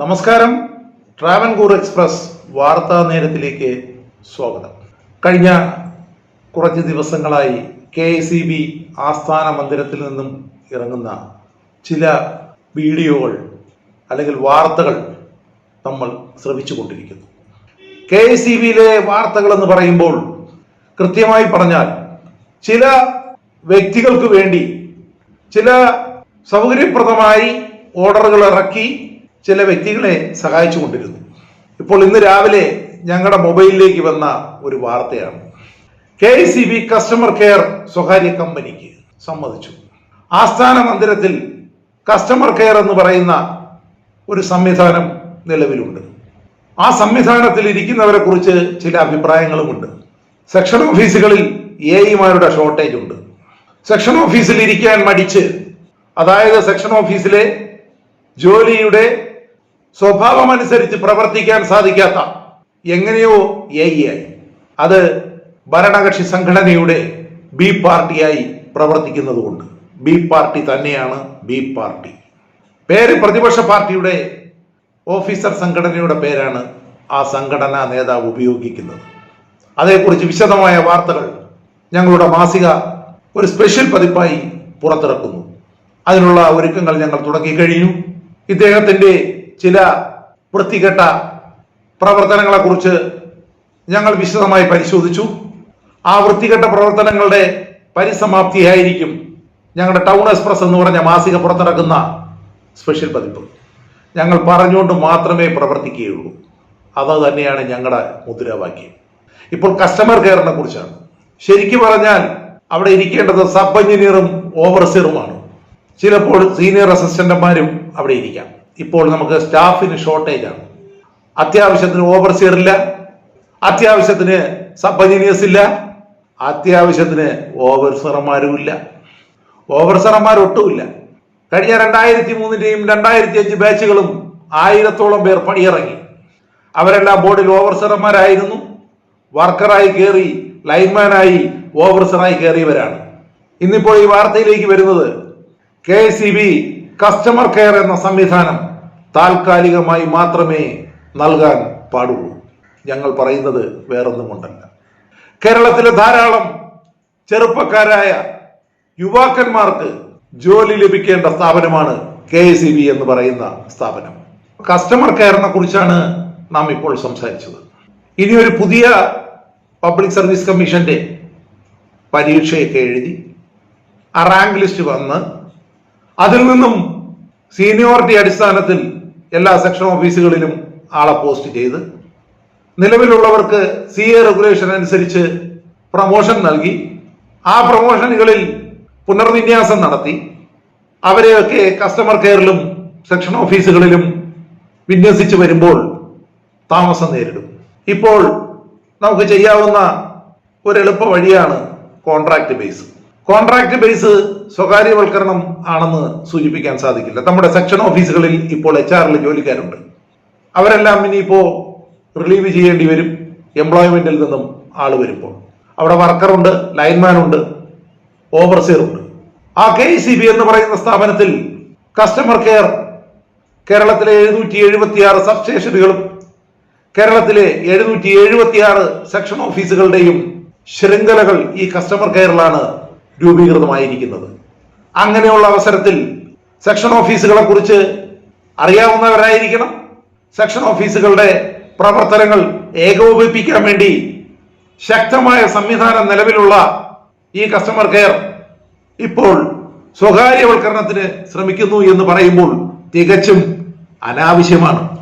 നമസ്കാരം. ട്രാവൻകൂർ എക്സ്പ്രസ് വാർത്താ നേരത്തിലേക്ക് സ്വാഗതം. കഴിഞ്ഞ കുറച്ച് ദിവസങ്ങളായി കെ സി ബി ആസ്ഥാന മന്ദിരത്തിൽ നിന്നും ഇറങ്ങുന്ന ചില വീഡിയോകൾ അല്ലെങ്കിൽ വാർത്തകൾ നമ്മൾ ശ്രവിച്ചുകൊണ്ടിരിക്കുന്നു. കെ സി ബിയിലെ വാർത്തകൾ എന്ന് പറയുമ്പോൾ കൃത്യമായി പറഞ്ഞാൽ ചില വ്യക്തികൾക്ക് വേണ്ടി ചില സൗകര്യപ്രദമായി ഓർഡറുകൾ ഇറക്കി ചില വ്യക്തികളെ സഹായിച്ചു കൊണ്ടിരുന്നു. ഇപ്പോൾ ഇന്ന് രാവിലെ ഞങ്ങളുടെ മൊബൈലിലേക്ക് വന്ന ഒരു വാർത്തയാണ്. K C B customer care സ്വകാര്യ കമ്പനിക്ക് സമ്മതിച്ചു. ആസ്ഥാന മന്ദിരത്തിൽ കസ്റ്റമർ കെയർ എന്ന് പറയുന്ന ഒരു സംവിധാനം നിലവിലുണ്ട്. ആ സംവിധാനത്തിൽ ഇരിക്കുന്നവരെ കുറിച്ച് ചില അഭിപ്രായങ്ങളുമുണ്ട്. സെക്ഷൻ ഓഫീസുകളിൽ എ ഇമാരുടെ ഷോർട്ടേജ് ഉണ്ട്. സെക്ഷൻ ഓഫീസിൽ ഇരിക്കാൻ മടിച്ച് അതായത് സെക്ഷൻ ഓഫീസിലെ ജോലിയുടെ സ്വഭാവമനുസരിച്ച് പ്രവർത്തിക്കാൻ സാധിക്കാത്ത എങ്ങനെയോ എ ആയി അത് ഭരണകക്ഷി സംഘടനയുടെ ബി പാർട്ടിയായി പ്രവർത്തിക്കുന്നതുകൊണ്ട്. ബി പാർട്ടി തന്നെയാണ് ബി പാർട്ടി. പേര് പ്രതിപക്ഷ പാർട്ടിയുടെ ഓഫീസർ സംഘടനയുടെ പേരാണ് ആ സംഘടനാ നേതാവ് ഉപയോഗിക്കുന്നത്. അതേക്കുറിച്ച് വിശദമായ വാർത്തകൾ ഞങ്ങളുടെ മാസിക ഒരു സ്പെഷ്യൽ പതിപ്പായി പുറത്തിറക്കുന്നു. അതിനുള്ള ഒരുക്കങ്ങൾ ഞങ്ങൾ തുടങ്ങിക്കഴിഞ്ഞു. ഇദ്ദേഹത്തിന്റെ ചില വൃത്തികെട്ട പ്രവർത്തനങ്ങളെക്കുറിച്ച് ഞങ്ങൾ വിശദമായി പരിശോധിച്ചു. ആ വൃത്തികെട്ട പ്രവർത്തനങ്ങളുടെ പരിസമാപ്തിയായിരിക്കും ഞങ്ങളുടെ ടൗൺ എക്സ്പ്രസ് എന്ന് പറഞ്ഞ മാസിക പുറത്തിറക്കുന്ന സ്പെഷ്യൽ പതിപ്പ്. ഞങ്ങൾ പറഞ്ഞുകൊണ്ട് മാത്രമേ പ്രവർത്തിക്കുകയുള്ളൂ. അത് തന്നെയാണ് ഞങ്ങളുടെ മുദ്രാവാക്യം. ഇപ്പോൾ കസ്റ്റമർ കെയറിനെ കുറിച്ചാണ്. ശരിക്കും പറഞ്ഞാൽ അവിടെ ഇരിക്കേണ്ടത് സബ് എഞ്ചിനീയറും ഓവർസിയറുമാണ് ചിലപ്പോൾ സീനിയർ അസിസ്റ്റന്റുമാരും അവിടെ ഇരിക്കാം. ഇപ്പോൾ നമുക്ക് സ്റ്റാഫിന് ഷോർട്ടേജ് ആണ്. അത്യാവശ്യത്തിന് ഓവർസിയർ ഇല്ല. അത്യാവശ്യത്തിന് സബ് എഞ്ചിനീയേഴ്സ് ഇല്ല. അത്യാവശ്യത്തിന് ഓവർസറന്മാരും ഇല്ല. ഓവർസിയർമാർ ഒട്ടുമില്ല കഴിഞ്ഞ രണ്ടായിരത്തി മൂന്നിന്റെയും രണ്ടായിരത്തി അഞ്ച് ബാച്ചുകളും ആയിരത്തോളം പേർ പണിയിറങ്ങി. അവരെല്ലാം ബോർഡിൽ ഓവർസറന്മാരായിരുന്നു വർക്കറായി കയറി ലൈൻമാനായി ഓവർസറായി കയറിയവരാണ് ഇന്നിപ്പോൾ ഈ വാർത്തയിലേക്ക് വരുന്നത് K C B customer care എന്ന സംവിധാനം താൽക്കാലികമായി മാത്രമേ നൽകാൻ പാടുള്ളൂ. ഞങ്ങൾ പറയുന്നത് വേറൊന്നും കൊണ്ടല്ല കേരളത്തിലെ ധാരാളം ചെറുപ്പക്കാരായ യുവാക്കന്മാർക്ക് ജോലി ലഭിക്കേണ്ട സ്ഥാപനമാണ് കെ സി ബി എന്ന് പറയുന്ന സ്ഥാപനം. കസ്റ്റമർ കെയറിനെ കുറിച്ചാണ് നാം ഇപ്പോൾ സംസാരിച്ചത്. ഇനി ഒരു പുതിയ പബ്ലിക് സർവീസ് കമ്മീഷന്റെ പരീക്ഷയൊക്കെ എഴുതി ആ റാങ്ക് ലിസ്റ്റ് വന്ന് അതിൽ നിന്നും സീനിയോറിറ്റി അടിസ്ഥാനത്തിൽ എല്ലാ സെക്ഷൻ ഓഫീസുകളിലും ആളെ പോസ്റ്റ് ചെയ്ത് നിലവിലുള്ളവർക്ക് സി എ റെഗുലേഷൻ അനുസരിച്ച് പ്രൊമോഷൻ നൽകി. ആ പ്രൊമോഷനുകളിൽ പുനർവിന്യാസം നടത്തി. അവരെയൊക്കെ കസ്റ്റമർ കെയറിലും സെക്ഷൻ ഓഫീസുകളിലും വിന്യസിച്ച് വരുമ്പോൾ താമസം നേരിടും. ഇപ്പോൾ നമുക്ക് ചെയ്യാവുന്ന ഒരു എളുപ്പ വഴിയാണ് കോൺട്രാക്ട് ബേസ് കോൺട്രാക്ട് ബേസ് സ്വകാര്യവൽക്കരണം ആണെന്ന് സൂചിപ്പിക്കാൻ സാധിക്കില്ല. നമ്മുടെ സെക്ഷൻ ഓഫീസുകളിൽ ഇപ്പോൾ എച്ച് ആറിൽ ജോലിക്കാരുണ്ട്. അവരെല്ലാം ഇനിയിപ്പോ റിലീവ് ചെയ്യേണ്ടി വരും. എംപ്ലോയ്മെന്റിൽ നിന്നും ആൾ വരുമ്പോൾ. അവിടെ വർക്കറുണ്ട് ഓവർസിയർ ഉണ്ട് ആ കെ സി ബി എന്ന് പറയുന്ന സ്ഥാപനത്തിൽ കസ്റ്റമർ കെയർ കേരളത്തിലെ എഴുന്നൂറ്റി എഴുപത്തിയാറ് സബ് സബ്സ്റ്റേഷനുകളും കേരളത്തിലെ എഴുന്നൂറ്റി എഴുപത്തിയാറ് സെക്ഷൻ ഓഫീസുകളുടെയും ശൃംഖലകൾ ഈ കസ്റ്റമർ കെയറിലാണ് രൂപീകൃതമായിരിക്കുന്നത്. അങ്ങനെയുള്ള അവസരത്തിൽ സെക്ഷൻ ഓഫീസുകളെ കുറിച്ച് അറിയാവുന്നവരായിരിക്കണം. സെക്ഷൻ ഓഫീസുകളുടെ പ്രവർത്തനങ്ങൾ ഏകോപിപ്പിക്കാൻ വേണ്ടി ശക്തമായ സംവിധാനം നിലവിലുള്ള ഈ കസ്റ്റമർ കെയർ ഇപ്പോൾ സ്വകാര്യവൽക്കരണത്തിന് ശ്രമിക്കുന്നു എന്ന് പറയുമ്പോൾ തികച്ചും അനാവശ്യമാണ്.